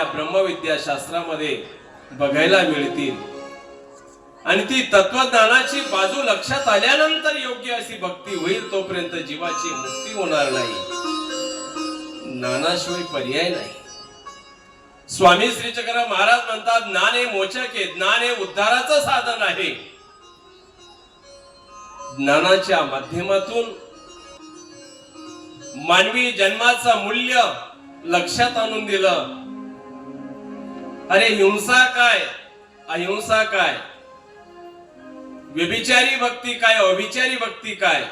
या ब्रह्मविद्याशास्त्रामध्ये बघायला मिळतील. आणि ती तत्वज्ञानाची बाजू लक्षात आल्यानंतर योग्य अशी भक्ती होईल तोपर्यंत जीवाची मुक्ती होणार नाही. ज्ञानाशिवाय पर्याय नाही. स्वामी श्री चक्र महाराज म्हणतात ज्ञान हे मोचक आहे ज्ञान हे उद्धाराचं साधन आहे. ज्ञानाच्या माध्यमातून मानवी जन्माचं मूल्य लक्षात आणून दिलं. अरे हिंसा काय? अहिंसा काय? व्यभिचारी भक्ती काय? अभिचारी भक्ती काय?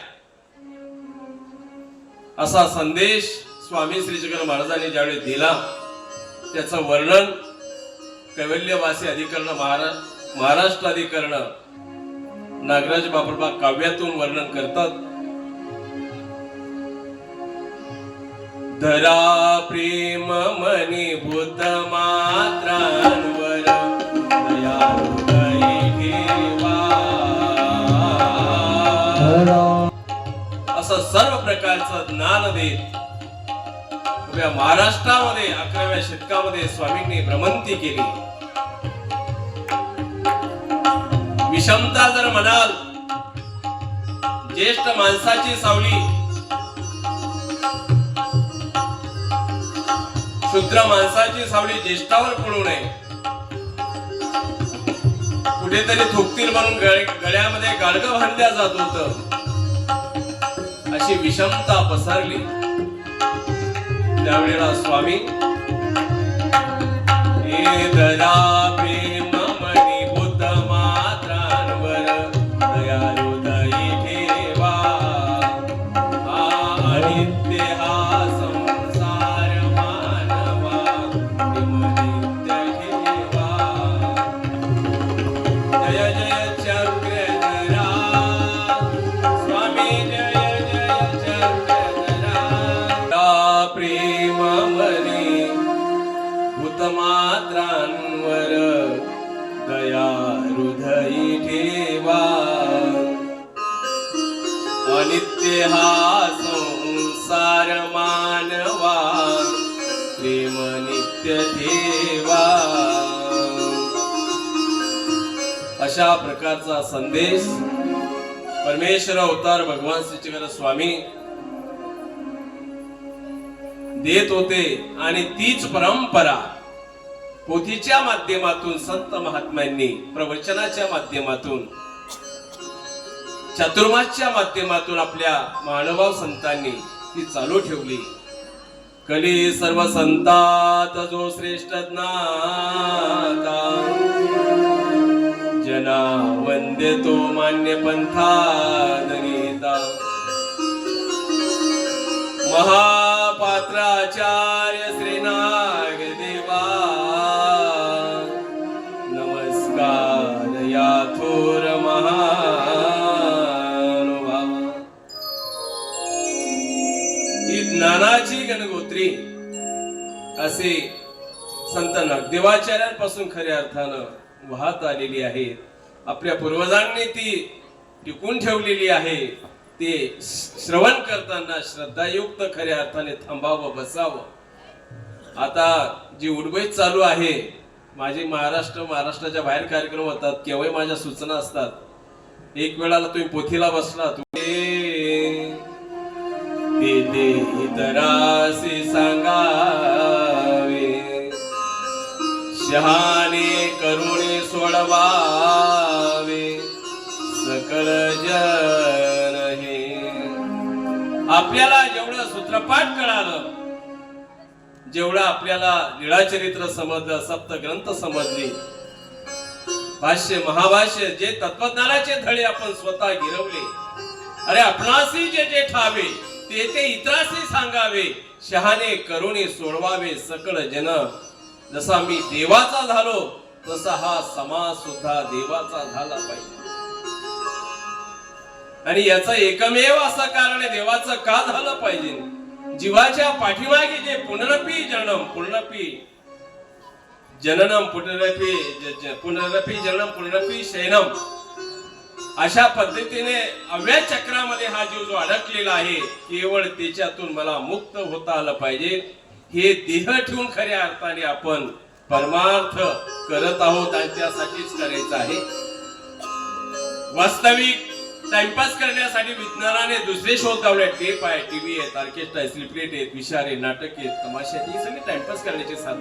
असा संदेश स्वामी श्री जगन महाराजांनी ज्यावेळी दिला त्याचं वर्णन कैवल्यवासी अधिकरण महाराष्ट्र महाराष्ट्र अधिकरण नागराज बापरबा काव्यातून वर्णन करतात. धरा प्रेम मनी बुद्ध असं सर्व प्रकारचं ज्ञान देत उभ्या महाराष्ट्रामध्ये अकराव्या शतकामध्ये स्वामींनी भ्रमंती केली. विषमता जर म्हणाल ज्येष्ठ माणसाची सावली शुद्र माणसाची सावली ज्येष्ठावर पडू नये. कुठेतरी थुकतील म्हणून गळ्यामध्ये गाडगं बांधल्या जात होतं. अशी विषमता पसरली. त्यावेळेला स्वामी हा संसार मानवा प्रेम नित्य देवा अशा प्रकारचा संदेश परमेश्वर अवतार भगवान श्रीचंद्र स्वामी देत होते आणि तीच परंपरा पोथीच्या माध्यमातून संत महात्म्यांनी प्रवचनाच्या माध्यमातून चातुर्मासच्या माध्यमातून आपल्या महानुभाव संतांनी ती चालू ठेवली. कली सर्व संतात जो श्रेष्ठ ज्ञाता. जना वंदे तो मान्य पंथा दरिता महापात्राचार्य श्रीनाग देवा. नमस्कार या थोर गणगोत्री असे संत नगदेवाचार्यांपासून खऱ्या अर्थानं वाहत आलेली आहे आपल्या पूर्वजांनी ती टिकून ठेवलेली आहे ते श्रवण करताना श्रद्धायुक्त खऱ्या अर्थाने थांबावं बसावं आता जी उडबईत चालू आहे माझे महाराष्ट्र महाराष्ट्राच्या बाहेर कार्यक्रम होतात केव्हाही माझ्या सूचना असतात एक वेळाला तुम्ही पोथीला बसला तुम्ही ते सांगावे. शहाने करुणे सोडवावे. सकळ जन हे. आपल्याला जेवढं सूत्रपाठ कळालं जेवढं आपल्याला लीळाचरित्र समजलं सप्त ग्रंथ समजले भाष्य महाभाष्य जे तत्वज्ञानाचे धडे आपण स्वतः गिरवले अरे आपणासी जे जे ठावे ते ते इतरासी सांगावे. शहाणे करुणे सोडवावे सकळ जन. जसा मी देवाचा झालो तसा हा समाज सुद्धा देवाचा झाला पाहिजे. आणि याचं एकमेव असं कारण आहे देवाचं का झालं पाहिजे? जीवाच्या पाठीमागे जे पुनरपी जनम पुनरपी जननम पुनरपी पुनरपी जनम पुनरपी शैनम अशा पद्धतीने अव्या चक्रामध्ये हा जीव जो अडकलेला आहे केवळ त्याच्यातून मला मुक्त होता आलं पाहिजे. हे देह ठेवून खऱ्या अर्थाने आपण परमार्थ करत आहोत आणि त्यासाठीच करायचं आहे. वास्तविक टाइमपास करण्यासाठी विज्ञानाने दुसरे शोध लावले टेप आहे टीव्ही आहेत ऑर्केस्ट्रा आहे स्लिपलेट आहेत विषार आहे नाटक आहेत तमाशा आहेत. ही सगळी टाइमपास करण्याची साधनं